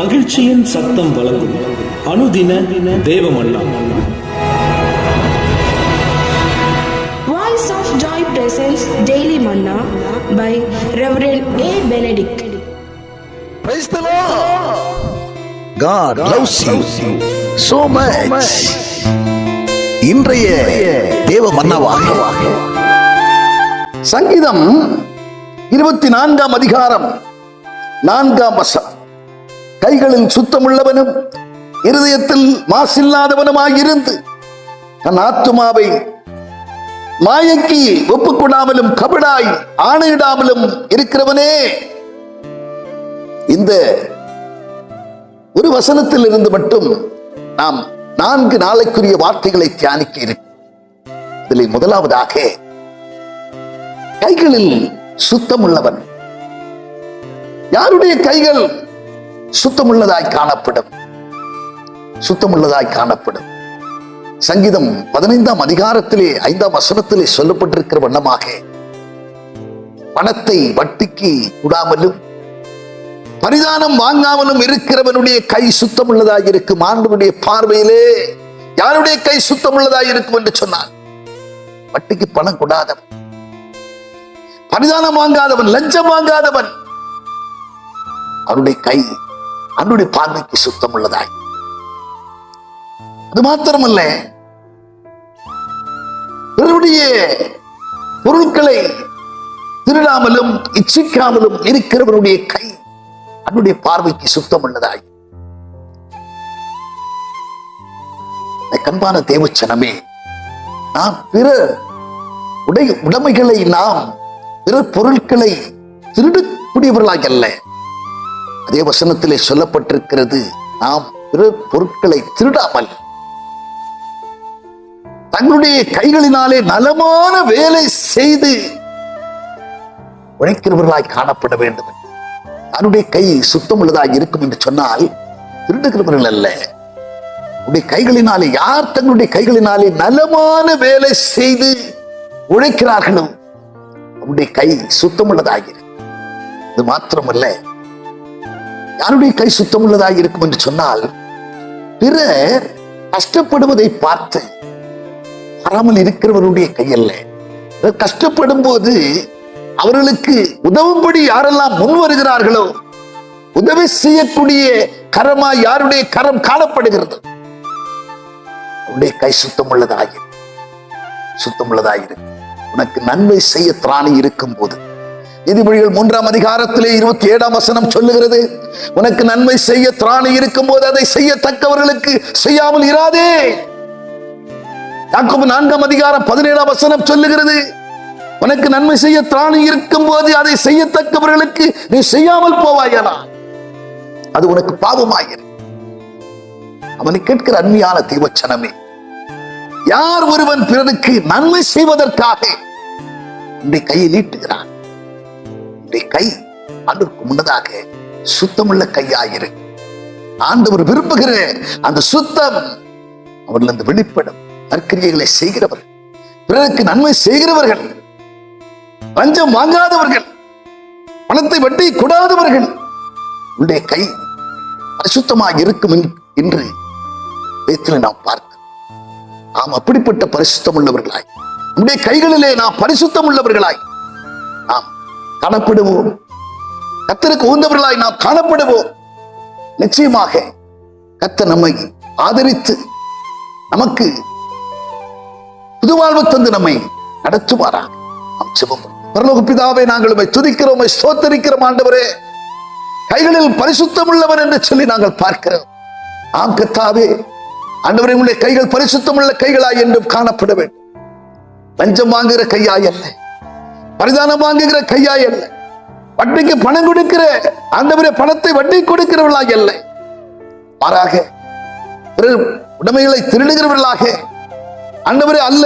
மகிழ்ச்சியின் சத்தம் வழங்கும் அனுதின தேவமல்லா Voice of Joy presents Daily Manna by Reverend A. Benedict. Praise the Lord. God loves you so much. இன்றைய தேவ மன்னவாக சங்கீதம் இருபத்தி நான்காம் அதிகாரம் நான்காம் வசம் கைகளில் சுத்தமுள்ளவனும் இருதயத்தில் மாசில்லாதவனுமாயிருந்து தன் ஆத்துமாவை மாயைக்கு ஒப்புக்கொள்ளாமலும் கபடாய் ஆணையிடாமலும் இருக்கிறவனே. இந்த ஒரு வசனத்தில் இருந்து மட்டும் நாம் நான்கு நாளைக்குரிய வார்த்தைகளை தியானிக்க இருக்கு இதில் முதலாவதாக கைகளில் சுத்தம் உள்ளவன் யாருடைய கைகள் சுத்தமுள்ளதாய் காணப்படும். சுத்தமுள்ளதாய் காணப்படும். சங்கீதம் பதினைந்தாம் அதிகாரத்திலே ஐந்தாம் வசனத்திலே சொல்லப்பட்டிருக்கிற வண்ணமாக பணத்தை வட்டிக்கு விடாமலும் பரிதானம் வாங்காமலும் இருக்கிறவனுடைய கை சுத்தமுள்ளதாக இருக்கும். ஆண்டவனுடைய பார்வையிலே யாருடைய கை சுத்தமுள்ளதாக இருக்கும் என்று சொன்னார். வட்டிக்கு பணம் கொடாதவன் பரிதானம் வாங்காதவன் லஞ்சம் வாங்காதவன் அவருடைய கை அவனுடைய பார்வைக்கு சுத்தம் உள்ளதாய் அது மாத்திரமல்ல பிறருடைய பொருட்களை திருடாமலும் இச்சிக்காமலும் இருக்கிறவருடைய கை அவனுடைய பார்வைக்கு சுத்தம் உள்ளதாய் கண்பான தேவச்சனமே நாம் பிற உடை உடைமைகளை நாம் பிற பொருட்களை திருடக்கூடியவர்களாக அல்ல. அதே வசனத்திலே சொல்லப்பட்டிருக்கிறது நாம் பிறர் பொருட்களை திருடாமல் தங்களுடைய கைகளினாலே நலமான வேலை செய்து உழைக்கிறவர்களாய் காணப்பட வேண்டும். அவனுடைய கை சுத்தம் உள்ளதாக இருக்கும் என்று சொன்னால் திருடுகிறவர்கள் அல்ல. உடைய கைகளினாலே யார் தங்களுடைய கைகளினாலே நலமான வேலை செய்து உழைக்கிறார்களோ அவருடைய கை சுத்தம் உள்ளதாக இருக்கும். இது மாத்திரமல்ல யாருடைய கை சுத்தம் உள்ளதாக இருக்கும் என்று சொன்னால் பிறர் கஷ்டப்படுவதை பார்த்து வராமல் இருக்கிறவருடைய கையல்ல கஷ்டப்படும் போது அவர்களுக்கு உதவும்படி யாரெல்லாம் முன் வருகிறார்களோ உதவி செய்யக்கூடிய கரமா யாருடைய கரம் காணப்படுகிறது? அவருடைய கை சுத்தம் உள்ளதாயிரு சுத்தம் உள்ளதாயிரு உனக்கு நன்மை செய்ய திராணி இருக்கும் போது நீதிமொழிகள் மூன்றாம் அதிகாரத்திலே இருபத்தி ஏழாம் வசனம் சொல்லுகிறது. உனக்கு நன்மை செய்ய திராணி இருக்கும் போது அதை செய்யத்தக்கவர்களுக்கு செய்யாமல் இராதே. யாக்கோபு நான்காம் அதிகாரம் பதினேழாம் வசனம் சொல்லுகிறது. உனக்கு நன்மை செய்ய திராணி இருக்கும் போது அதை செய்யத்தக்கவர்களுக்கு நீ செய்யாமல் போவாயனா? அது உனக்கு பாவமாயிரு. அவனை கேட்கிற அன்மையான தீவச்சனமே யார் ஒருவன் பிறனுக்கு நன்மை செய்வதற்காக உன்னுடைய கையை நீட்டுகிறான்? உன்னுடைய கை அதற்கு முன்னதாக சுத்தமுள்ள கையாயிரு. ஆண்டவர் விரும்புகிற அந்த சுத்தம் அவர்கள் வெளிப்படும். நற்கிரியைகளை செய்கிறவர்கள் பிறருக்கு நன்மை செய்கிறவர்கள் லஞ்சம் வாங்காதவர்கள் பணத்தை வட்டி கொடாதவர்கள் உன்னுடைய கை அசுத்தமாக இருக்கும் என்று வேத்தில் நாம் பார்க்க நாம் அப்படிப்பட்ட பரிசுத்தம் உள்ளவர்களாய் நம்முடைய கைகளிலே நாம் பரிசுத்தம் உள்ளவர்களாய் காணப்படுவோம். கத்தருக்கு உந்தவர்களாய் நாம் காணப்படுவோம். நிச்சயமாக கத்த நம்மை ஆதரித்து நமக்கு புதுவாழ்வு தந்து நம்மை நடத்துவாராக நாம் பரலோக பிதாவை நாங்கள் உம்மை துதிக்கிறோம் ஸ்தோத்தரிக்கிறோம் ஆண்டவரே. கைகளில் பரிசுத்தம் உள்ளவர் என்று சொல்லி நாங்கள் பார்க்கிறோம். ஆம் கத்தாவே ஆண்டவரே உங்களுடைய கைகள் பரிசுத்தம் உள்ள கைகளாய் என்றும் காணப்பட வேண்டும். லஞ்சம் வாங்குகிற கையாய் அல்ல. பரிதானம் வாங்குகிற கையா இல்லை வட்டிக்கு பணம் கொடுக்கிற அந்த பணத்தை வட்டி கொடுக்கிறவர்களாக அல்ல. மாறாக பிறர் உடைமைகளை திருடுகிறவர்களாக ஆண்டவரே அல்ல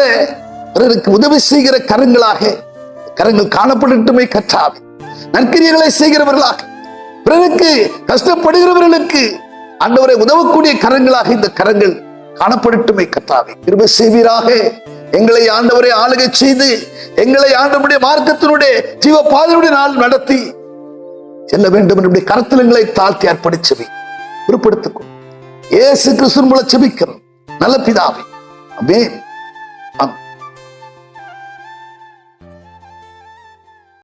பிறருக்கு உதவி செய்கிற கரங்களாக கரங்கள் காணப்படட்டுமே கற்றாது நற்கிரியர்களை செய்கிறவர்களாக பிறருக்கு கஷ்டப்படுகிறவர்களுக்கு ஆண்டவரை உதவக்கூடிய கரங்களாக இந்த கரங்கள் காணப்படட்டுமே கத்தாவே திரும்ப செய்வீராக. எங்களை ஆண்டவரை ஆளுகை செய்து எங்களை ஆண்டவருடைய மார்க்கத்தினுடைய ஜீவ பாதையுடைய நாள் நடத்தி செல்ல வேண்டும் என்று கருத்தில் எங்களை தாழ்த்தி செவி பொறுப்படுத்திக் ஏசு கிறிஸ்துவின் மூலம் செபிக்கிறோம். நல்ல பிதாவை. ஆமென்.